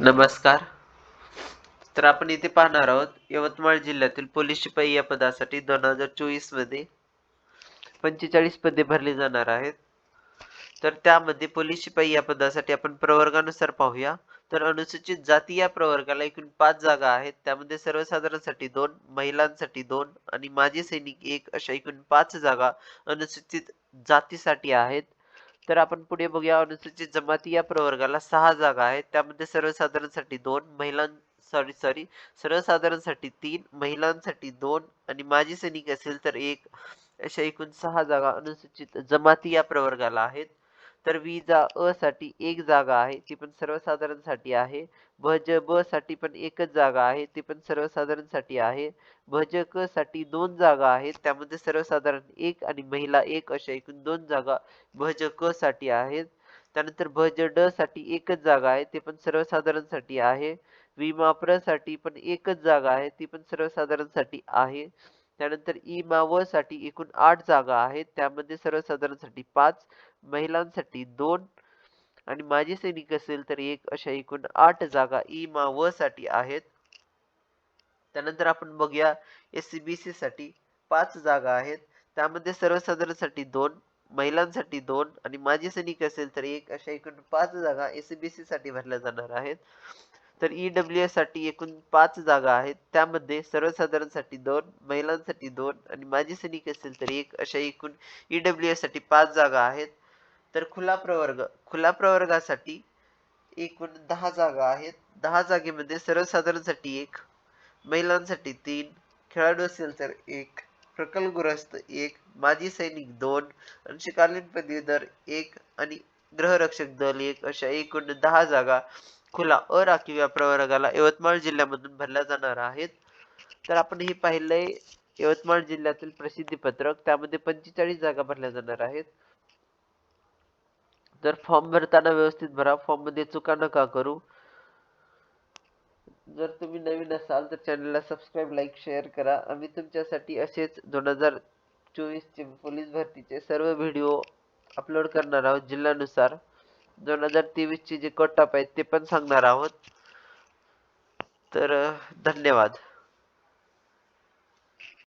नमस्कार. तर आपण इथे पाहणार आहोत यवतमाळ जिल्ह्यातील पोलीस शिपाई या पदासाठी दोन हजार चोवीसमध्ये पंचेचाळीस पदे भरली जाणार आहेत. तर त्यामध्ये पोलीस शिपाई या पदासाठी आपण प्रवर्गानुसार पाहूया. तर अनुसूचित जाती या प्रवर्गाला एकूण पाच जागा आहेत. त्यामध्ये सर्वसाधारणसाठी दोन महिलांसाठी दोन आणि माजी सैनिक एक अशा एकूण पाच जागा अनुसूचित जातीसाठी आहेत. तर आपण पुढे बघूया. अनुसूचित जमाती या प्रवर्गाला सहा जागा आहेत. त्यामध्ये सर्वसाधारणसाठी दोन महिलां सॉरी सॉरी सर्वसाधारणसाठी तीन महिलांसाठी दोन आणि माजी सैनिक असेल तर एक. अशा एकूण सहा जागा अनुसूचित जमाती या प्रवर्गाला आहेत. तर विजा अ साठी एक जागा आहे ती पण सर्वसाधारणसाठी आहे. भज ब साठी पण एकच जागा आहे ती पण सर्वसाधारणसाठी आहे. भज क साठी दोन जागा आहेत त्यामध्ये सर्वसाधारण एक आणि महिला एक अशा एकूण दोन जागा भज क साठी आहेत. त्यानंतर भज ड साठी एकच जागा आहे ते पण सर्वसाधारणसाठी आहे. विमा प्रसाठी पण एकच जागा आहे ती पण सर्वसाधारणसाठी आहे. त्यानंतर ई मा व साठी एकूण आठ जागा आहेत त्यामध्ये सर्वसाधारणसाठी पाच. महिलांसाठी दोन आणि माजी सैनिक असेल तर एक अशा एकूण आठ जागा ई मा व साठी आहेत. त्यानंतर आपण बघूया एस सी बी सी साठी पाच जागा आहेत. त्यामध्ये सर्वसाधारणसाठी दोन महिलांसाठी दोन आणि माजी सैनिक असेल तर एक अशा एकूण पाच जागा एस बी सी साठी भरल्या जाणार आहेत. तर ई डब्ल्यू एससाठी एकूण पाच जागा आहेत. त्यामध्ये सर्वसाधारणसाठी दोन महिलांसाठी दोन आणि माजी सैनिक असेल तर एक अशा एकूण ई डब्ल्यू एससाठी पाच जागा आहेत. तर खुला प्रवर्ग खुला प्रवर्गासाठी एकूण दहा जागा आहेत. दहा जागेमध्ये सर्वसाधारणसाठी एक महिलांसाठी तीन खेळाडू असेल तर एक प्रकल्पग्रस्त एक माजी सैनिक दोन अंशकालीन पदवीधर एक आणि ग्रहरक्षक दल एक अशा एकूण दहा जागा खुला अराखीव या प्रवर्गाला यवतमाळ जिल्ह्यामधून भरल्या जाणार आहेत. तर आपण हे पाहिलंय यवतमाळ जिल्ह्यातील प्रसिद्धी पत्रक त्यामध्ये पंचेचाळीस जागा भरल्या जाणार आहेत. जर फॉर्म भरताना व्यवस्थित भरा. फॉर्ममध्ये चुका नका करू. जर तुम्ही नवीन असाल तर चॅनलला सबस्क्राईब लाईक शेअर करा. आम्ही तुमच्यासाठी असेच दोन हजार चोवीसचे पोलीस भरतीचे सर्व व्हिडिओ अपलोड करणार आहोत जिल्ह्यानुसार. दोन हजार तेवीसचे जे कट ऑफ आहेत ते पण सांगणार आहोत. तर धन्यवाद.